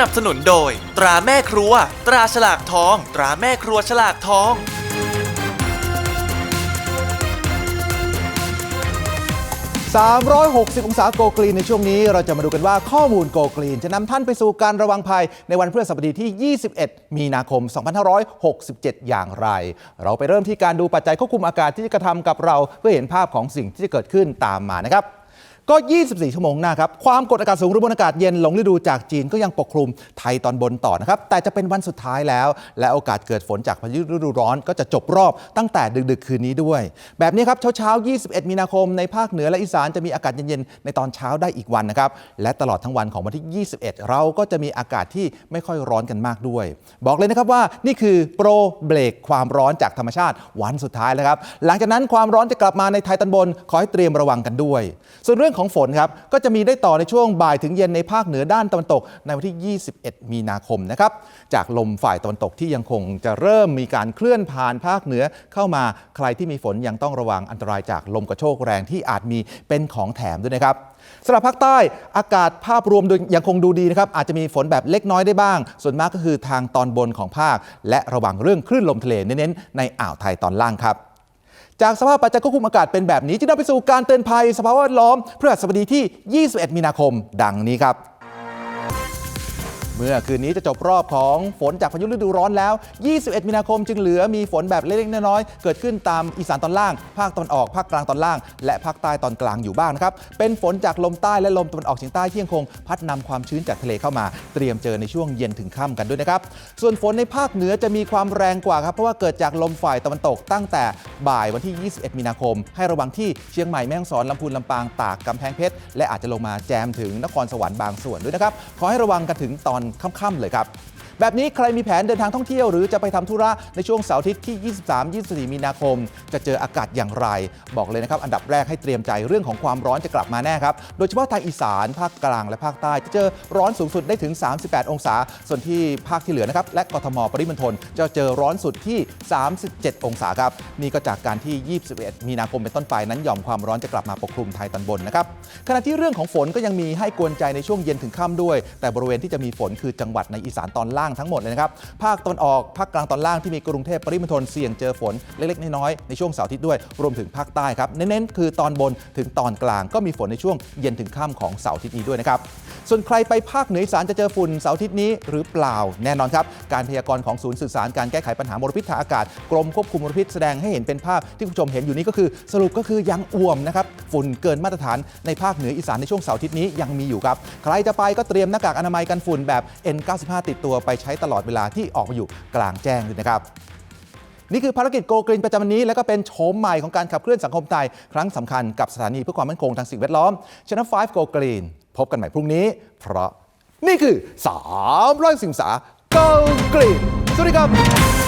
นับสนุนโดย ตราแม่ครัว ตราฉลากทอง ตราแม่ครัวฉลากทอง 360 องศาโกกรีนในช่วงนี้เราจะมาดูกันว่าข้อมูลโกกรีน จะนำท่านไปสู่การระวังภัยในวันพฤหัสบดีที่ 21 มีนาคม 2567 อย่างไร เราไปเริ่มที่การดูปัจจัยควบคุมอากาศที่จะกระทำกับเราเพื่อเห็นภาพของสิ่งที่จะเกิดขึ้นตามมานะครับ ก็ 24 ชั่วโมงหน้าครับ ความกดอากาศสูงหรือมวลอากาศเย็นหลงฤดูจากจีนก็ยังปกคลุมไทยตอนบนต่อนะครับ แต่จะเป็นวันสุดท้ายแล้ว และโอกาสเกิดฝนจากพายุฤดูร้อนก็จะจบรอบตั้งแต่ดึกๆ คืนนี้ด้วย แบบนี้ครับเช้าๆ 21 มีนาคมในภาคเหนือและอีสานจะมีอากาศเย็นๆ ในตอนเช้าได้อีกวันนะครับ และตลอดทั้งวันของวันที่ 21 เราก็จะมีอากาศที่ไม่ค่อยร้อนกันมากด้วย บอกเลยนะครับว่านี่คือโปรเบรกความร้อนจากธรรมชาติวันสุดท้ายแล้วครับ หลังจากนั้นความร้อนจะกลับมาในไทยตอนบนขอให้เตรียมระวังกันด้วย ส่วนเรื่องของฝนครับก็จะมีได้ต่อในช่วงบ่ายถึงเย็นในภาคเหนือด้านตะวันตกในวันที่ 21 มีนาคมนะครับจากลมฝ่ายตะวันตกที่ยังคงจะเริ่มมีการเคลื่อนผ่านภาคเหนือเข้ามาใครที่มีฝนยังต้องระวังอันตรายจากลมกระโชกแรงที่อาจมีเป็นของแถมด้วยนะครับสำหรับภาคใต้อากาศภาพรวมยยังคงดูดีนะครับอาจจะมีฝนแบบเล็กน้อยได้บ้าง ส่วนมากก็คือทางตอนบนของภาค และระวังเรื่องคลื่นลมทะเลเน้นๆในอ่าวไทยตอนล่างครับ จากสภาพปัจจัยควบคุมอากาศเป็นแบบนี้จึงนำไปสู่การเตือนภัยสภาพแวดล้อมเพื่อสบดีที่ 21 มีนาคม ดังนี้ครับ เมื่อคืนนี้จะจบรอบของฝนจากพายุฤดูร้อนแล้ว 21 มีนาคมจึงเหลือมีฝนแบบเล็กๆน้อยๆ เกิดขึ้นตามอีสานตอนล่าง ภาคตอนออก ภาคกลางตอนล่าง และภาคใต้ตอนกลางอยู่บ้างนะครับ เป็นฝนจากลมใต้และลมตะวันออกเฉียงใต้ที่ยังคง พัดนำความชื้นจากทะเลเข้ามา เตรียมเจอในช่วงเย็นถึงค่ำกันด้วยนะครับ ส่วนฝนในภาคเหนือจะมีความแรงกว่าครับ เพราะว่าเกิดจากลมฝ่ายตะวันตกตั้งแต่บ่ายวันที่ 21 มีนาคม ให้ระวังที่เชียงใหม่ แม่ฮ่องสอนลำพูนลำปาง ตากกำแพงเพชร และอาจจะลงมาแจมถึงนครสวรรค์บางส่วนด้วยนะครับ ขอให้ระวังกันถึงตอนค่ำๆเลยครับ แบบนี้ใครมีแผนเดินทางท่องเที่ยวหรือจะไปทำธุระในช่วงเสาร์อาทิตย์ที่ 23-24 มีนาคม จะเจออากาศอย่างไร บอกเลยนะครับ อันดับแรกให้เตรียมใจเรื่องของความร้อนจะกลับมาแน่ครับ โดยเฉพาะทางอีสาน ภาคกลางและภาคใต้จะเจอร้อนสูงสุดได้ถึง 38 องศา ส่วนที่ภาคที่เหลือนะครับและกทมปริมณฑลจะเจอร้อนสุดที่ 37 องศาครับนี่ก็จากการที่ 21 มีนาคมเป็นต้นไปนั้นหย่อมความร้อนจะกลับมาปกคลุมไทยตอนบนนะครับขณะที่เรื่องของฝนก็ยังมีให้กวนใจในช่วงเย็นถึงค่ำด้วย แต่บริเวณที่จะมีฝนคือจังหวัดในอีสานตอนล่างทั้งหมดเลยนะครับ ภาคตอนออก ภาคกลางตอนล่างที่มีกรุงเทพปริมณฑลเสี่ยงเจอฝนเล็กๆน้อยๆในช่วงเสาร์อาทิตย์ด้วย รวมถึงภาคใต้ครับ เน้นๆคือตอนบนถึงตอนกลางก็มีฝนในช่วงเย็นถึงค่ำของเสาร์อาทิตย์นี้ด้วยนะครับ ส่วนใครไปภาคเหนืออีสานจะเจอฝุ่นเสาร์อาทิตย์นี้หรือเปล่า แน่นอนครับ การพยากรณ์ของศูนย์สื่อสารการแก้ไขปัญหามลพิษทางอากาศกรมควบคุมมลพิษแสดงให้เห็นเป็นภาพที่คุณผู้ชมเห็นอยู่นี้ก็คือ สรุปก็คือยังอ่วมนะครับฝุ่นเกินมาตรฐานในภาคเหนืออีสานในช่วงเสาร์อาทิตย์นี้ยังมีอยู่ครับ ใครจะไปก็เตรียมหน้ากากอนามัยกันฝุ่นแบบ N95 ติดตัวไปใช้ตลอดเวลาที่ออกมาอยู่กลางแจ้งด้วยนะครับนี่คือภารกิจโกกรีนประจำวันนี้ และก็เป็นโฉมใหม่ของการขับเคลื่อนสังคมไทย ครั้งสำคัญกับสถานีเพื่อความมั่นคงทางสิ่งแวดล้อมชนะ5โกลกรีนพบกันใหม่พรุ่งนี้ เพราะนี่คือ3ร้อยสิงสาโกลกรีนสวัสดีครับ